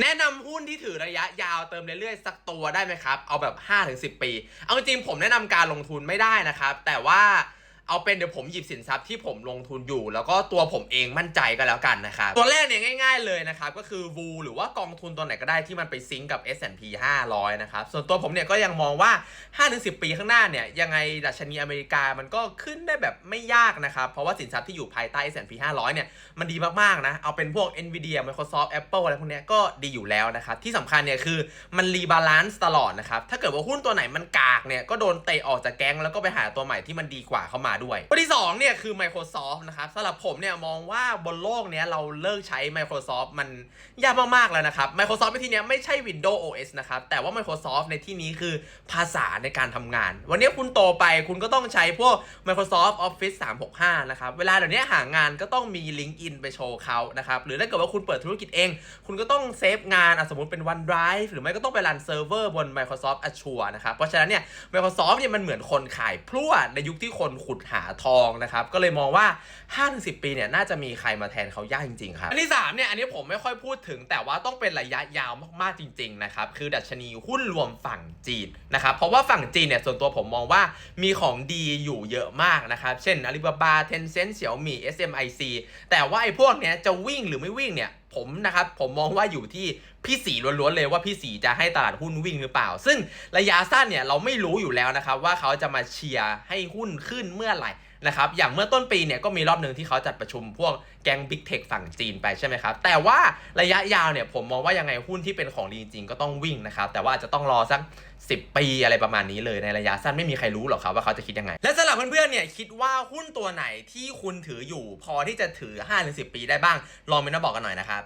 แนะนำหุ้นที่ถือระยะยาวเติมเรื่อยๆ สักตัวได้ไหมครับ เอาแบบ 5-10 ปี เอาจริงผมแนะนำการลงทุนไม่ได้นะครับ แต่ว่า เอาเป็นเดี๋ยวผมหยิบสินทรัพย์ที่ผมลงทุนอยู่ แล้วก็ตัวผมเองมั่นใจก็แล้วกันนะครับตัวแรกเนี่ยง่าย ๆเลยนะครับก็คือ VU หรือว่ากองทุนตัวไหนก็ได้ที่มันไปซิงก์กับ S&P 500 นะครับส่วนตัวผมเนี่ยก็ยังมองว่า 5-10 ปีข้างหน้าเนี่ยยังไงดัชนีอเมริกามันก็ขึ้นได้แบบไม่ยากนะครับเพราะว่าสินทรัพย์ที่อยู่ภายใต้ S&P 500 เนี่ยมันดีมากๆนะเอาเป็นพวก Nvidia Microsoft Apple อะไรพวกเนี้ยก็ดีอยู่แล้วนะครับที่สำคัญเนี่ยคือมันรีบาลานซ์ตลอดนะครับถ้าเกิดว่าหุ้นตัวไหนมันกากเนี่ยก็โดนเตะออกจากแก๊งแล้วก็ไปหาตัวใหม่ที่มันดีกว่าเข้ามาด้วยตัวที่2เนี่ยคือ Microsoft นะครับสำหรับผมเนี่ยมองว่าบนโลกเนี้ยเราเลิกใช้ Microsoft มันยากมากๆแล้วนะครับ Microsoft ในที่นี้ไม่ใช่ Windows OS นะครับ แต่ว่า Microsoft ในที่นี้คือภาษาในการทำงาน วันนี้คุณโตไปคุณก็ต้องใช้พวก Microsoft Office 365 นะครับ เวลาเดี๋ยวนี้หางานก็ต้องมี LinkedIn ไปโชว์เขานะครับ หรือถ้าเกิดว่าคุณเปิดธุรกิจเอง คุณก็ต้องเซฟงานอสมมติเป็น OneDrive หรือไม่ก็ต้องไปรันเซิร์ฟเวอร์บน Microsoft Azure นะครับ เพราะฉะนั้นเนี่ย Microsoft เนี่ยมันเหมือนคนขายพลั่วในยุคที่คนขุดหาทองนะครับ ก็เลยมองว่า 5-10 ปีเนี่ยน่าจะมีใครมาแทนเขายากจริงๆครับ อันที่3เนี่ยอันนี้ผมไม่ค่อยพูดถึง แต่ว่าต้องเป็นระยะยาวมากๆจริง ๆ นะครับ คือดัชนีหุ้นรวมฝั่งจีนนะครับ เพราะว่าฝั่งจีนเนี่ยส่วนตัวผมมองว่ามีของดีอยู่เยอะมากนะครับ เช่น Alibaba Tencent Xiaomi SMIC แต่ว่าไอ้พวกเนี้ยจะวิ่งหรือไม่วิ่งเนี่ยผมนะครับผมมองว่าอยู่ที่พี่สีล้วนๆเลยว่าพี่สีจะให้ตลาดหุ้นวิ่งหรือเปล่า ซึ่งระยะสั้นเนี่ยเราไม่รู้อยู่แล้วนะครับว่าเขาจะมาเชียร์ให้หุ้นขึ้นเมื่อไหร่นะครับอย่างเมื่อต้นปีเนี่ยก็มีรอบหนึ่งที่เขาจัดประชุมพวกแก๊งบิ๊กเทคฝั่งจีนไปใช่ไหมครับ แต่ว่าระยะยาวเนี่ยผมมองว่ายังไงหุ้นที่เป็นของดีจริงก็ต้องวิ่งนะครับ แต่ว่าอาจจะต้องรอสัก 10 ปีอะไรประมาณนี้เลยในระยะสั้นไม่มีใครรู้หรอกครับว่าเขาจะคิดยังไง และสำหรับเพื่อนๆเนี่ยคิดว่าหุ้นตัวไหนที่คุณถืออยู่ พอที่จะถือ5-10 ปีได้บ้างลองเมนต์มาบอกกันหน่อยนะครับ